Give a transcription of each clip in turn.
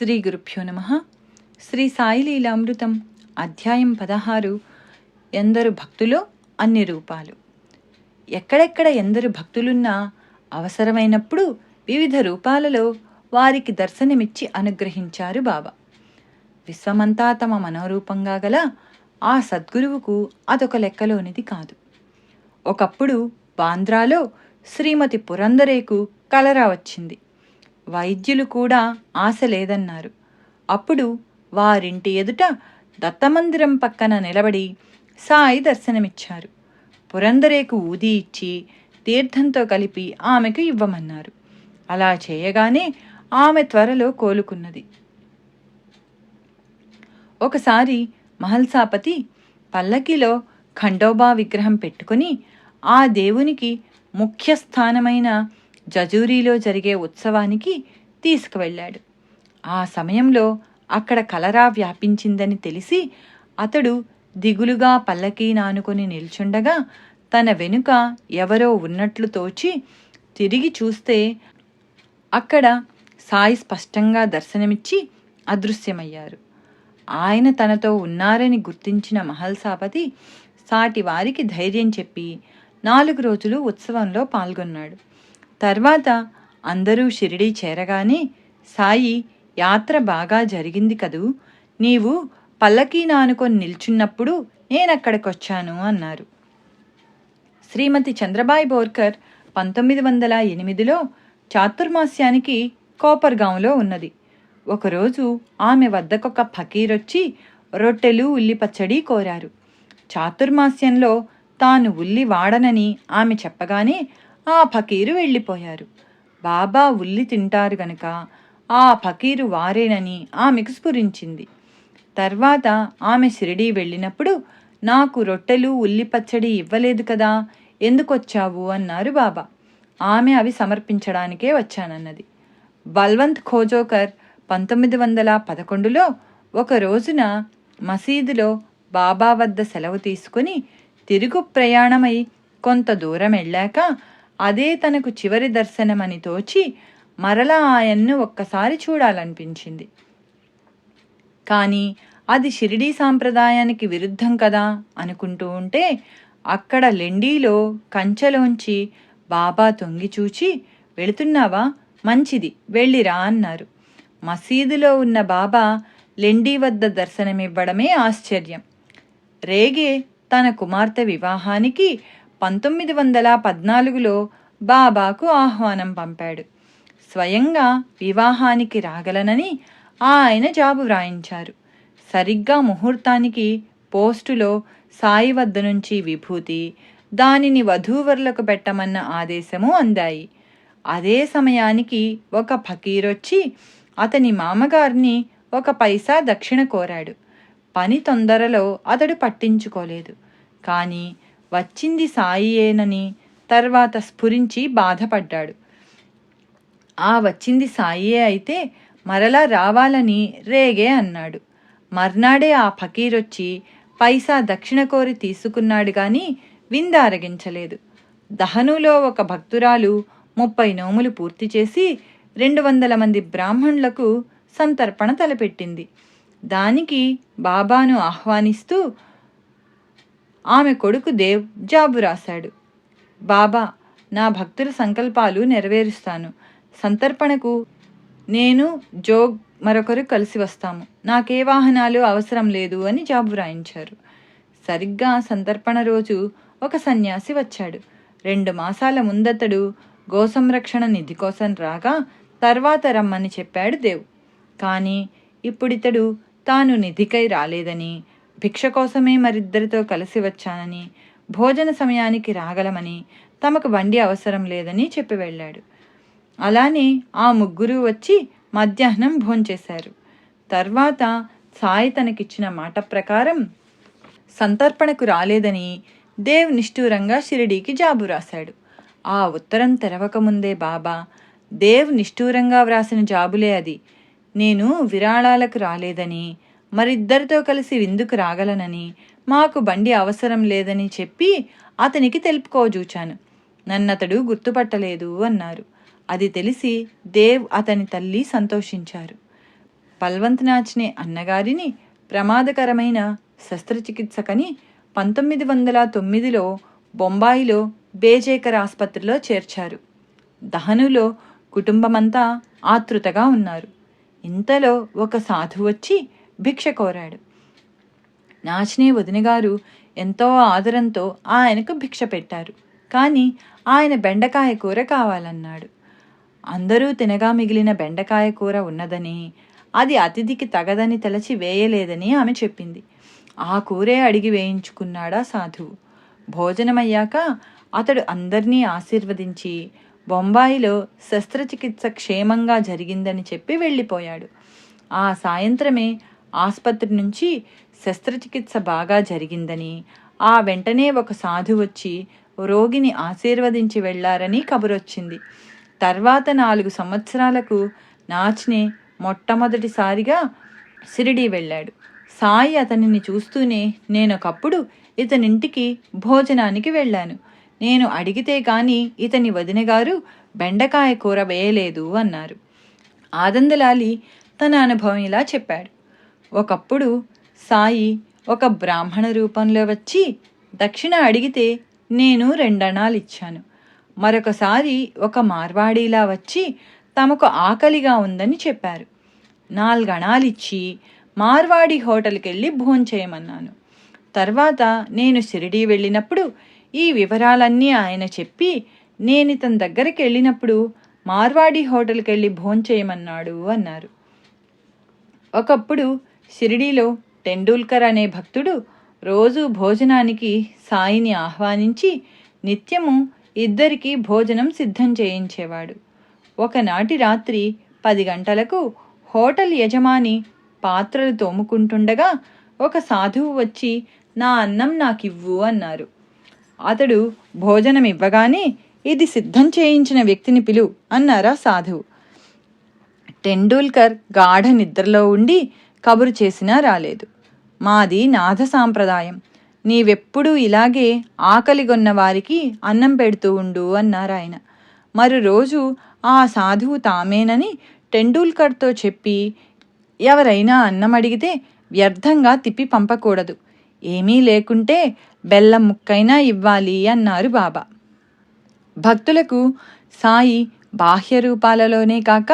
శ్రీ గురుభ్యో నమ. శ్రీ సాయిలీలామృతం అధ్యాయం పదహారు. ఎందరు భక్తులు అన్ని రూపాలు. ఎక్కడెక్కడ ఎందరు భక్తులున్నా అవసరమైనప్పుడు వివిధ రూపాలలో వారికి దర్శనమిచ్చి అనుగ్రహించారు బాబా. విశ్వమంతా తమ మనోరూపంగా గల ఆ సద్గురువుకు అదొక లెక్కలోనిది కాదు. ఒకప్పుడు బాంద్రాలో శ్రీమతి పురందరేకు కలరా వచ్చింది. వైద్యులు కూడా ఆశ లేదన్నారు. అప్పుడు వారింటి ఎదుట దత్తమందిరం పక్కన నిలబడి సాయి దర్శనమిచ్చారు. పురందరేకు ఊది ఇచ్చి తీర్థంతో కలిపి ఆమెకు ఇవ్వమన్నారు. అలా చేయగానే ఆమె త్వరలో కోలుకున్నది. ఒకసారి మహల్సాపతి పల్లకిలో ఖండోబా విగ్రహం పెట్టుకుని ఆ దేవునికి ముఖ్య స్థానమైన జజూరీలో జరిగే ఉత్సవానికి తీసుకువెళ్ళాడు. ఆ సమయంలో అక్కడ కలరా వ్యాపించిందని తెలిసి అతడు దిగులుగా పల్లకీ నానుకొని నిల్చుండగా తన వెనుక ఎవరో ఉన్నట్లు తోచి తిరిగి చూస్తే అక్కడ సాయి స్పష్టంగా దర్శనమిచ్చి అదృశ్యమయ్యారు. ఆయన తనతో ఉన్నారని గుర్తించిన మహల్సాపతి సాటి వారికి ధైర్యం చెప్పి నాలుగు రోజులు ఉత్సవంలో పాల్గొన్నాడు. తర్వాత అందరూ షిరిడీ చేరగానే సాయి యాత్ర బాగా జరిగింది కదూ నీవు పల్లకీ నానుకొని నిల్చున్నప్పుడు నేనక్కడికొచ్చాను అన్నారు. శ్రీమతి చంద్రబాయి బోర్కర్ పంతొమ్మిది వందల ఎనిమిదిలో చాతుర్మాస్యానికి కోపర్గాంలో ఉన్నది. ఒకరోజు ఆమె వద్దకొక ఫకీరొచ్చి రొట్టెలు ఉల్లి పచ్చడి కోరారు. చాతుర్మాస్యంలో తాను ఉల్లి వాడనని ఆమె చెప్పగానే ఆ ఫకీరు వెళ్ళిపోయారు. బాబా ఉల్లి తింటారు గనక ఆ ఫకీరు వారేనని ఆమెకు స్ఫురించింది. తర్వాత ఆమె షిరిడీ వెళ్ళినప్పుడు నాకు రొట్టెలు ఉల్లి పచ్చడి ఇవ్వలేదు కదా ఎందుకొచ్చావు? అన్నారు బాబా. ఆమె అవి సమర్పించడానికే వచ్చానన్నది. బల్వంత్ ఖోజోకర్ పంతొమ్మిది వందల పదకొండులో ఒక రోజున మసీదులో బాబా వద్ద సెలవు తీసుకుని తిరుగు ప్రయాణమై కొంత దూరం వెళ్ళాక అదే తనకు చివరి దర్శనమని తోచి మరలా ఆయన్ను ఒక్కసారి చూడాలనిపించింది. కానీ అది షిరిడీ సాంప్రదాయానికి విరుద్ధం కదా అనుకుంటూ ఉంటే అక్కడ లెండీలో కంచెలోంచి బాబా తొంగి చూచి వెళుతున్నావా? మంచిది వెళ్ళిరా అన్నారు. మసీదులో ఉన్న బాబా లెండీ వద్ద దర్శనమివ్వడమే ఆశ్చర్యం. రేగే తన కుమార్తె వివాహానికి పంతొమ్మిది వందల పద్నాలుగులో బాబాకు ఆహ్వానం పంపాడు. స్వయంగా వివాహానికి రాగలనని ఆయన జాబు వ్రాయించారు. సరిగ్గా ముహూర్తానికి పోస్టులో సాయి వద్ద నుంచి విభూతి దానిని వధూవరులకు పెట్టమన్న ఆదేశము అందాయి. అదే సమయానికి ఒక ఫకీరొచ్చి అతని మామగారిని ఒక పైసా దక్షిణ కోరాడు. పని తొందరలో అతడు పట్టించుకోలేదు. కానీ వచ్చింది సాయియేనని తర్వాత స్ఫురించి బాధపడ్డాడు. ఆ వచ్చింది సాయియే అయితే మరలా రావాలని రేగే అన్నాడు. మర్నాడే ఆ ఫకీరొచ్చి పైసా దక్షిణ కోరి తీసుకున్నాడు గాని విందారగించలేదు. దహనులో ఒక భక్తురాలు ముప్పై నోములు పూర్తి చేసి రెండు వందల మంది బ్రాహ్మణులకు సంతర్పణ తలపెట్టింది. దానికి బాబాను ఆహ్వానిస్తూ ఆమె కొడుకు దేవ్ జాబు రాశాడు. బాబా నా భక్తుల సంకల్పాలు నెరవేరుస్తాను. సంతర్పణకు నేను జోగ్ మరొకరు కలిసి వస్తాము. నాకే వాహనాలు అవసరం లేదు అని జాబు రాయించారు. సరిగ్గా సంతర్పణ రోజు ఒక సన్యాసి వచ్చాడు. రెండు మాసాల ముందతడు గోసంరక్షణ నిధి కోసం రాగా తర్వాత రమ్మని చెప్పాడు దేవ్. కానీ ఇప్పుడితడు తాను నిధికై రాలేదని భిక్ష కోసమే మరిద్దరితో కలిసి వచ్చానని భోజన సమయానికి రాగలమని తమకు బండి అవసరం లేదని చెప్పి వెళ్ళాడు. అలానే ఆ ముగ్గురు వచ్చి మధ్యాహ్నం భోంచేశారు. తర్వాత సాయి తనకిచ్చిన మాట ప్రకారం సంతర్పణకు రాలేదని దేవ్ నిష్ఠూరంగా షిరిడీకి జాబు రాశాడు. ఆ ఉత్తరం తెరవకముందే బాబా దేవ్ నిష్ఠూరంగా వ్రాసిన జాబులే అది. నేను విరాళాలకు రాలేదని మరిద్దరితో కలిసి విందుకు రాగలనని మాకు బండి అవసరం లేదని చెప్పి అతనికి తెలుపుకోజూచాను. నన్నతడు గుర్తుపట్టలేదు అన్నారు. అది తెలిసి దేవ్ అతని తల్లి సంతోషించారు. బల్వంతనాచ్నే అన్నగారిని ప్రమాదకరమైన శస్త్రచికిత్సకని పంతొమ్మిది వందల తొమ్మిదిలో బొంబాయిలో బేజేకర్ ఆసుపత్రిలో చేర్చారు. దహనులో కుటుంబమంతా ఆతృతగా ఉన్నారు. ఇంతలో ఒక సాధువు వచ్చి భిక్ష కోరాడు. నాచినే వదినగారు ఎంతో ఆదరంతో ఆయనకు భిక్ష పెట్టారు. కానీ ఆయన బెండకాయ కూర కావాలన్నాడు. అందరూ తినగా మిగిలిన బెండకాయ కూర ఉన్నదని అది అతిథికి తగదని తలచి వేయలేదని ఆమె చెప్పింది. ఆ కూరే అడిగి వేయించుకున్నాడా సాధువు. భోజనమయ్యాక అతడు అందరినీ ఆశీర్వదించి బొంబాయిలో శస్త్రచికిత్స క్షేమంగా జరిగిందని చెప్పి వెళ్ళిపోయాడు. ఆ సాయంత్రమే ఆసుపత్రి నుంచి శస్త్రచికిత్స బాగా జరిగిందని ఆ వెంటనే ఒక సాధు వచ్చి రోగిని ఆశీర్వదించి వెళ్ళారని కబురొచ్చింది. తర్వాత నాలుగు సంవత్సరాలకు నాచ్నే మొట్టమొదటిసారిగా సిరిడి వెళ్ళాడు. సాయి అతనిని చూస్తూనే నేనొకప్పుడు ఇతనింటికి భోజనానికి వెళ్ళాను. నేను అడిగితే గాని ఇతని వదినగారు బెండకాయ కూర వేయలేదు అన్నారు. ఆనందలాలి తన అనుభవం ఇలా చెప్పాడు. ఒకప్పుడు సాయి ఒక బ్రాహ్మణ రూపంలో వచ్చి దక్షిణ అడిగితే నేను రెండణాలు ఇచ్చాను. మరొకసారి ఒక మార్వాడీలా వచ్చి తమకు ఆకలిగా ఉందని చెప్పారు. నాలుగణాలిచ్చి మార్వాడి హోటల్కి వెళ్ళి భోంచేయమన్నాను తర్వాత నేను షిరిడీ వెళ్ళినప్పుడు ఈ వివరాలన్నీ ఆయన చెప్పి నేను ఇతని దగ్గరికి వెళ్ళినప్పుడు మార్వాడి హోటల్కి వెళ్ళి భోంచేయమన్నాడు అన్నారు. ఒకప్పుడు షిరిడీలో టెండూల్కర్ అనే భక్తుడు రోజు భోజనానికి సాయిని ఆహ్వానించి నిత్యము ఇద్దరికీ భోజనం సిద్ధం చేయించేవాడు. ఒకనాటి రాత్రి పది గంటలకు హోటల్ యజమాని పాత్రలు తోముకుంటుండగా ఒక సాధువు వచ్చి నా అన్నం నాకివ్వు అన్నారు. అతడు భోజనం ఇవ్వగానే ఇది సిద్ధం చేయించిన వ్యక్తిని పిలు అన్నారా సాధువు. టెండూల్కర్ గాఢ నిద్రలో ఉండి కబురు చేసినా రాలేదు. మాది నాథ సాంప్రదాయం. నీవెప్పుడూ ఇలాగే ఆకలిగొన్న వారికి అన్నం పెడుతూ ఉండు అన్నారాయన మరు రోజు ఆ సాధువు తామేనని టెండూల్కర్తో చెప్పి ఎవరైనా అన్నం అడిగితే వ్యర్థంగా తిప్పి పంపకూడదు. ఏమీ లేకుంటే బెల్లం ముక్కైనా ఇవ్వాలి అన్నారు బాబా. భక్తులకు సాయి బాహ్య రూపాలలోనే కాక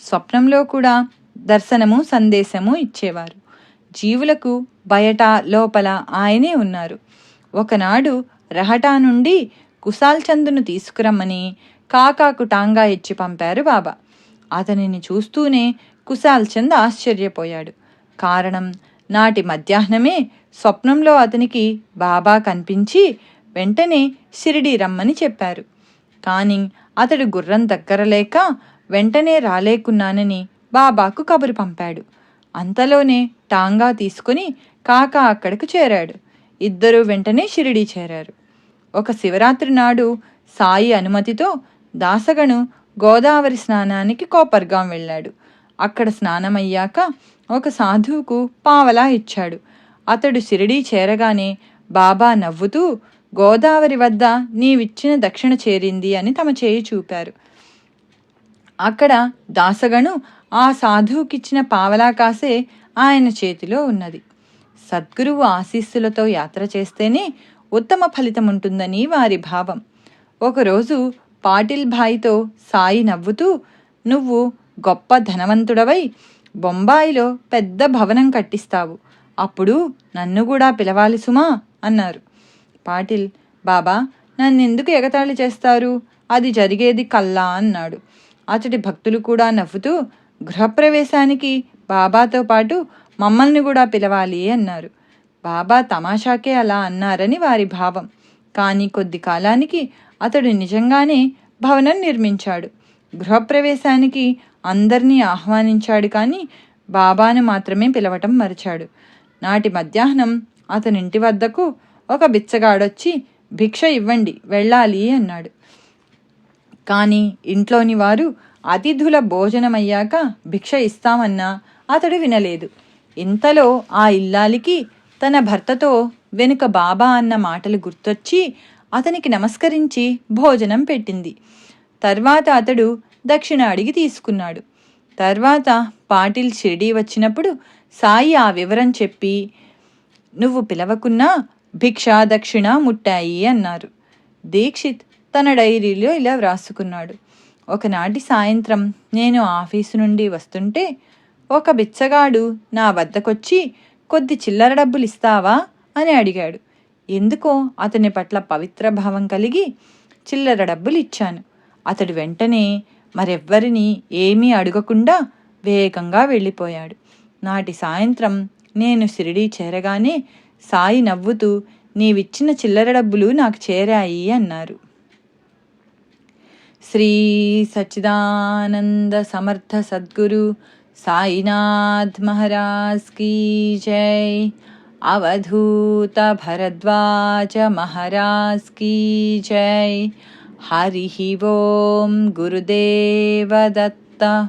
స్వప్నంలో కూడా దర్శనము సందేశము ఇచ్చేవారు. జీవులకు బయట లోపల ఆయనే ఉన్నారు. ఒకనాడు రహటా నుండి కుశాల్ చందును తీసుకురమ్మని కాకాకు టాంగా ఇచ్చి పంపారు బాబా. అతనిని చూస్తూనే కుశాల్ చంద్ ఆశ్చర్యపోయాడు. కారణం నాటి మధ్యాహ్నమే స్వప్నంలో అతనికి బాబా కనిపించి వెంటనే షిరిడి రమ్మని చెప్పారు. కానీ అతడు గుర్రం దగ్గరలేక వెంటనే రాలేకున్నానని బాబాకు కబురు పంపాడు. అంతలోనే టాంగా తీసుకుని కాక అక్కడికి చేరాడు. ఇద్దరూ వెంటనే షిరిడి చేరారు. ఒక శివరాత్రి నాడు సాయి అనుమతితో దాసగను గోదావరి స్నానానికి కోపర్గాం వెళ్ళాడు. అక్కడ స్నానమయ్యాక ఒక సాధువుకు పావలా ఇచ్చాడు. అతడు షిరిడీ చేరగానే బాబా నవ్వుతూ గోదావరి వద్ద నీవిచ్చిన దక్షిణ చేరింది అని తమ చేయి చూపారు. అక్కడ దాసగను ఆ సాధువుకిచ్చిన పావలా కాసే ఆయన చేతిలో ఉన్నది. సద్గురువు ఆశీస్సులతో యాత్ర చేస్తేనే ఉత్తమ ఫలితం ఉంటుందని వారి భావం. ఒకరోజు పాటిల్ భాయ్తో సాయి నవ్వుతూ నువ్వు గొప్ప ధనవంతుడవై బొంబాయిలో పెద్ద భవనం కట్టిస్తావు. అప్పుడు నన్ను కూడా పిలవాలి సుమా అన్నారు. పాటిల్ బాబా నన్నెందుకు ఎగతాళి చేస్తారు? అది జరిగేది కల్లా అన్నాడు. అతడి భక్తులు కూడా నవ్వుతూ గృహప్రవేశానికి బాబాతో పాటు మమ్మల్ని కూడా పిలవాలి అన్నారు. బాబా తమాషాకే అలా అన్నారని వారి భావం. కానీ కొద్ది కాలానికి అతడు నిజంగానే భవనం నిర్మించాడు. గృహప్రవేశానికి అందరినీ ఆహ్వానించాడు కానీ బాబాను మాత్రమే పిలవటం మరిచాడు. నాటి మధ్యాహ్నం అతనింటి వద్దకు ఒక బిచ్చగాడొచ్చి భిక్ష ఇవ్వండి వెళ్ళాలి అన్నాడు. కానీ ఇంట్లోని వారు అతిథుల భోజనమయ్యాక భిక్ష ఇస్తామన్నా అతడు వినలేదు. ఇంతలో ఆ ఇల్లాలికి తన భర్తతో వెనుక బాబా అన్న మాటలు గుర్తొచ్చి అతనికి నమస్కరించి భోజనం పెట్టింది. తర్వాత అతడు దక్షిణ అడిగి తీసుకున్నాడు. తర్వాత పాటిల్ షిరిడీ వచ్చినప్పుడు సాయి ఆ వివరం చెప్పి నువ్వు పిలవకున్నా భిక్షా దక్షిణ ముట్టాయి అన్నారు. దీక్షిత్ తన డైరీలో ఇలా వ్రాసుకున్నాడు. ఒకనాటి సాయంత్రం నేను ఆఫీసు నుండి వస్తుంటే ఒక బిచ్చగాడు నా వద్దకొచ్చి కొద్ది చిల్లర డబ్బులు ఇస్తావా అని అడిగాడు. ఎందుకో అతని పట్ల పవిత్ర భావం కలిగి చిల్లర డబ్బులు ఇచ్చాను అతడు వెంటనే మరెవ్వరిని ఏమీ అడగకుండా వేగంగా వెళ్ళిపోయాడు. నాటి సాయంత్రం నేను షిరిడీ చేరగానే సాయి నవ్వుతూ నీవిచ్చిన చిల్లర డబ్బులు నాకు చేరాయి అన్నారు. श्रीसच्चिदानन्दसमर्थसद्गुरु महाराज की जय। अवधूत भरद्वाज महाराज की जय। हरिः ओं गुरुदेवदत्त